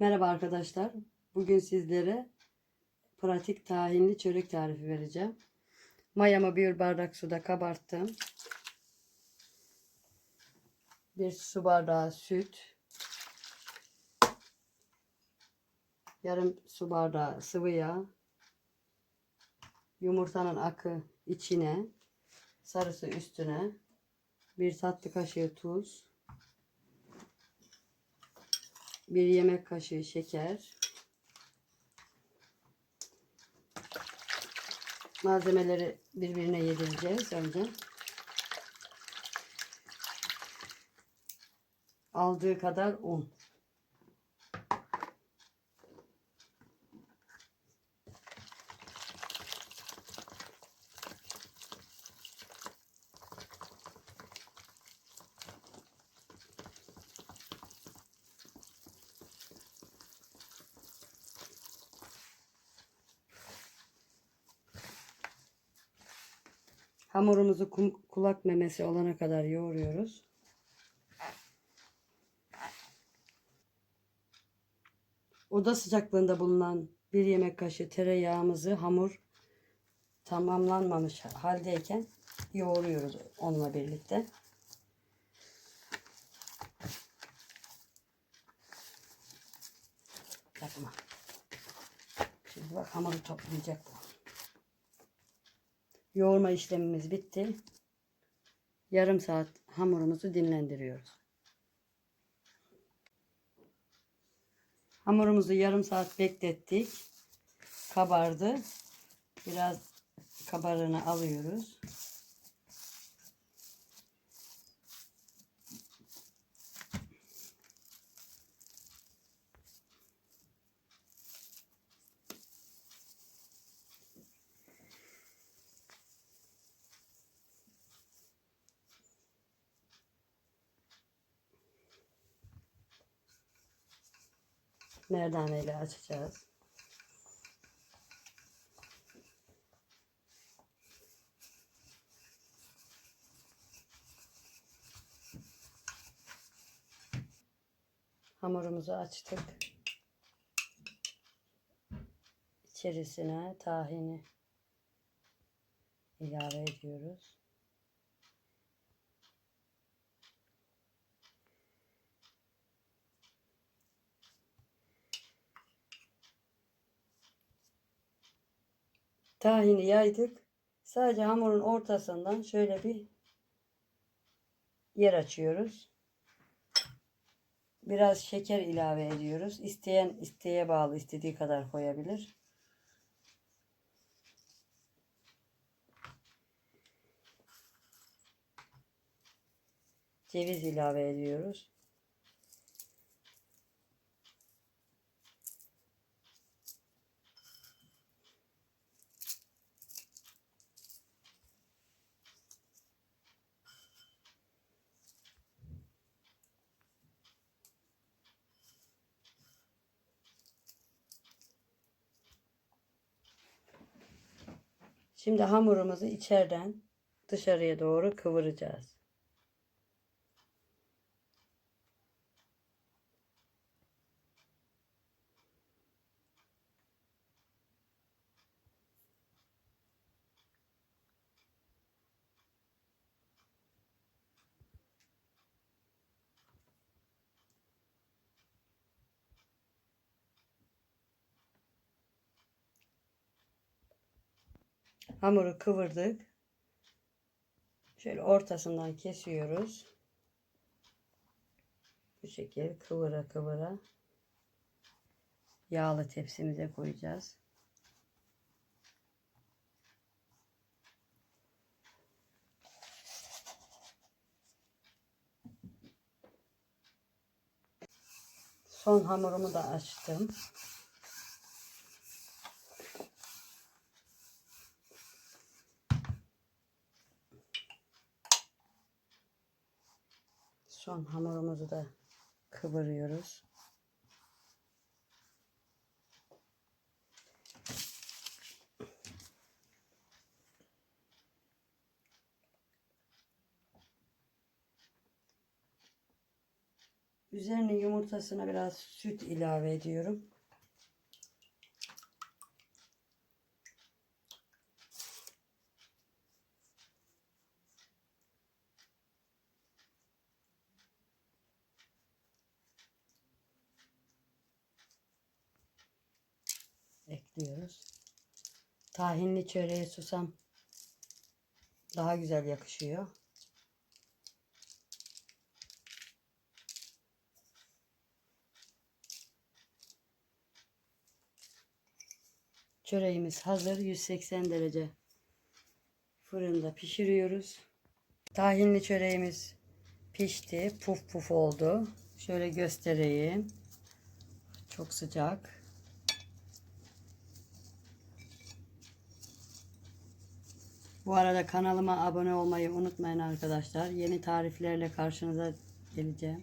Merhaba arkadaşlar. Bugün sizlere pratik tahinli çörek tarifi vereceğim. Mayamı bir bardak suda kabarttım. Bir su bardağı süt. Yarım su bardağı sıvı yağ. Yumurtanın akı içine. Sarısı üstüne. Bir tatlı kaşığı tuz. Bir yemek kaşığı şeker. Malzemeleri birbirine yedireceğiz önce. Aldığı kadar un. Hamurumuzu kulak memesi olana kadar yoğuruyoruz. Oda sıcaklığında bulunan bir yemek kaşığı tereyağımızı hamur tamamlanmamış haldeyken yoğuruyoruz onunla birlikte. Yapma. Şimdi bak hamuru toplayacak bu. Yoğurma işlemimiz bitti. Yarım saat hamurumuzu dinlendiriyoruz. Hamurumuzu yarım saat beklettik. Kabardı. Biraz kabarını alıyoruz. Merdaneyle açacağız. Hamurumuzu açtık. İçerisine tahini ilave ediyoruz. Tahini yaydık. Sadece hamurun ortasından şöyle bir yer açıyoruz. Biraz şeker ilave ediyoruz. İsteyen isteğe bağlı istediği kadar koyabilir. Ceviz ilave ediyoruz. Şimdi hamurumuzu içeriden dışarıya doğru kıvıracağız. Hamuru kıvırdık. Şöyle ortasından kesiyoruz. Bu şekilde kıvıra kıvıra yağlı tepsimize koyacağız. Son hamurumu da açtım. Son hamurumuzu da kıvırıyoruz. Üzerine yumurtasına biraz süt ilave ediyorum. Ekliyoruz. Tahinli çöreğe susam daha güzel yakışıyor. Çöreğimiz hazır. 180 derece fırında pişiriyoruz. Tahinli çöreğimiz pişti. Puf puf oldu. Şöyle göstereyim. Çok sıcak. Bu arada kanalıma abone olmayı unutmayın arkadaşlar. Yeni tariflerle karşınıza geleceğim.